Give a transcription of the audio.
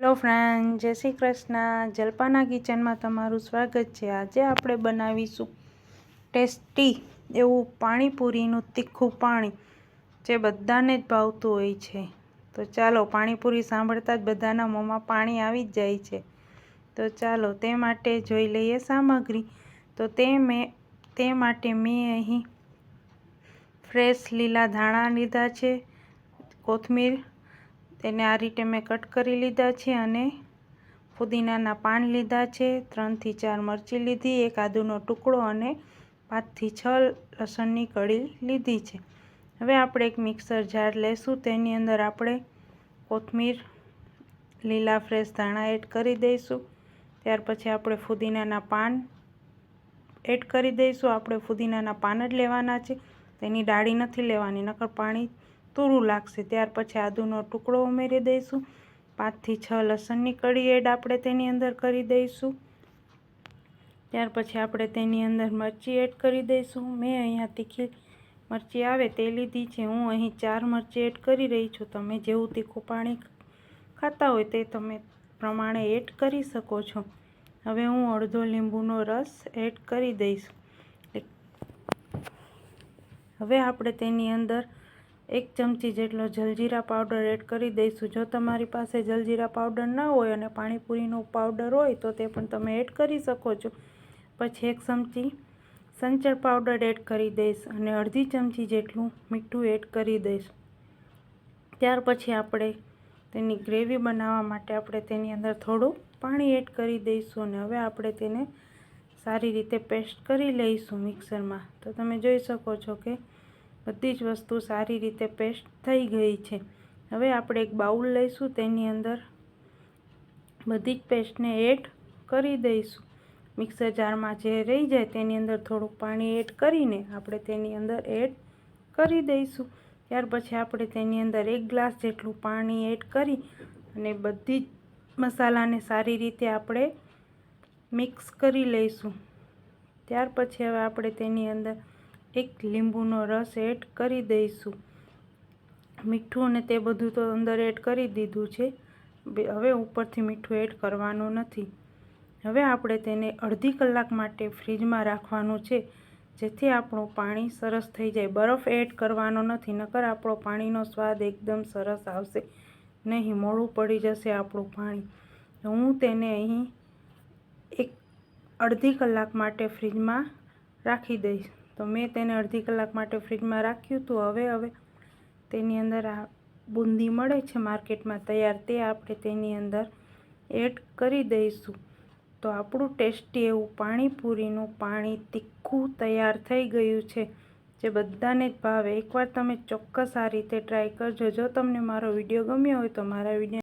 Hello friend, જય શ્રી કૃષ્ણ. જલપાના કિચનમાં તમારું સ્વાગત છે. આજે આપણે બનાવીશું ટેસ્ટી એવું પાણીપુરીનું તીખું પાણી જે બધાને જ ભાવતું હોય છે. તો ચાલો પાણીપુરી સાંભળતા જ બધાના મોંમાં પાણી આવી જ જાય છે. તો ચાલો તે માટે જોઈ લઈએ સામગ્રી. તો તે મેં, તે માટે મેં અહીં ફ્રેશ લીલા ધાણા લીધા છે, કોથમીર તેને આ રીતે મેં કટ કરી લીધા છે અને ફુદીનાના પાન લીધા છે. ત્રણથી ચાર મરચી લીધી, એક આદુનો ટુકડો અને પાંચથી છ લસણની કળી લીધી છે. હવે આપણે એક મિક્સર જાર લેશું. તેની અંદર આપણે કોથમીર, લીલા ફ્રેશ ધાણા એડ કરી દઈશું. ત્યાર પછી આપણે ફુદીનાના પાન એડ કરી દઈશું. આપણે ફુદીનાના પાન જ લેવાના છે. તેની ડાળી નથી લેવાની, નકર પાણી તૂરું લાગશે. ત્યાર પછી આદુનો ટુકડો ઉમેરી દઈશું. પાંચથી છ લસણની કળી એડ આપણે તેની અંદર કરી દઈશું. ત્યાર પછી આપણે તેની અંદર મરચી એડ કરી દઈશું. મેં અહીંયા તીખી મરચી આવે તે લીધી છે. હું અહીં ચાર મરચી એડ કરી રહી છું. તમે જેવું તીખું પાણી ખાતા હોય તે તમે પ્રમાણે એડ કરી શકો છો. હવે હું અડધો લીંબુનો રસ એડ કરી દઈશ. હવે આપણે તેની અંદર એક ચમચી જેટલો જલજીરા પાવડર એડ કરી દઈશું. જો તમારી પાસે જલજીરા પાવડર ન હોય અને પાણીપુરીનો પાવડર હોય તો તે પણ તમે એડ કરી શકો છો. પછી એક ચમચી સંચર પાવડર એડ કરી દઈશ અને અડધી ચમચી જેટલું મીઠું એડ કરી દઈશ. ત્યાર પછી આપણે તેની ગ્રેવી બનાવવા માટે આપણે તેની અંદર થોડું પાણી એડ કરી દઈશું અને હવે આપણે તેને સારી રીતે પેસ્ટ કરી લઈશું મિક્સરમાં. તો તમે જોઈ શકો છો કે બધી જ વસ્તુ સારી રીતે પેસ્ટ થઈ ગઈ છે. હવે આપણે એક બાઉલ લઈશું, તેની અંદર બધી જ પેસ્ટને એડ કરી દઈશું. મિક્સર જારમાં જે રહી જાય તેની અંદર થોડુંક પાણી એડ કરીને આપણે તેની અંદર એડ કરી દઈશું. ત્યાર પછી આપણે તેની અંદર એક ગ્લાસ જેટલું પાણી એડ કરી અને બધી જ મસાલાને સારી રીતે આપણે મિક્સ કરી લઈશું. ત્યાર પછી હવે આપણે તેની અંદર એક લીંબુનો રસ એડ કરી દઈશું. મીઠું અને તે બધું તો અંદર એડ કરી દીધું છે. હવે ઉપરથી મીઠું એડ કરવાનું નથી. હવે આપણે તેને અડધી કલાક માટે ફ્રીજમાં રાખવાનું છે, જેથી આપણું પાણી સરસ થઈ જાય. બરફ એડ કરવાનો નથી, નકર આપણો પાણીનો સ્વાદ એકદમ સરસ આવશે. નહીં, મોડું પડી જશે આપણું પાણી. હું તેને અહીં એક અડધી કલાક માટે ફ્રીજમાં રાખી દઈશ. તો મેં તેને અડધી કલાક માટે ફ્રીજમાં રાખ્યું હતું. હવે હવે તેની અંદર આ બુંદી મળે છે માર્કેટમાં તૈયાર, તે આપણે તેની અંદર એડ કરી દઈશું. તો આપણું ટેસ્ટી એવું પાણીપુરીનું પાણી તીખું તૈયાર થઈ ગયું છે, જે બધાને જ ભાવે. એકવાર તમે ચોક્કસ આ રીતે ટ્રાય કરજો. જો તમને મારો વીડિયો ગમ્યો હોય તો મારા વીડિયો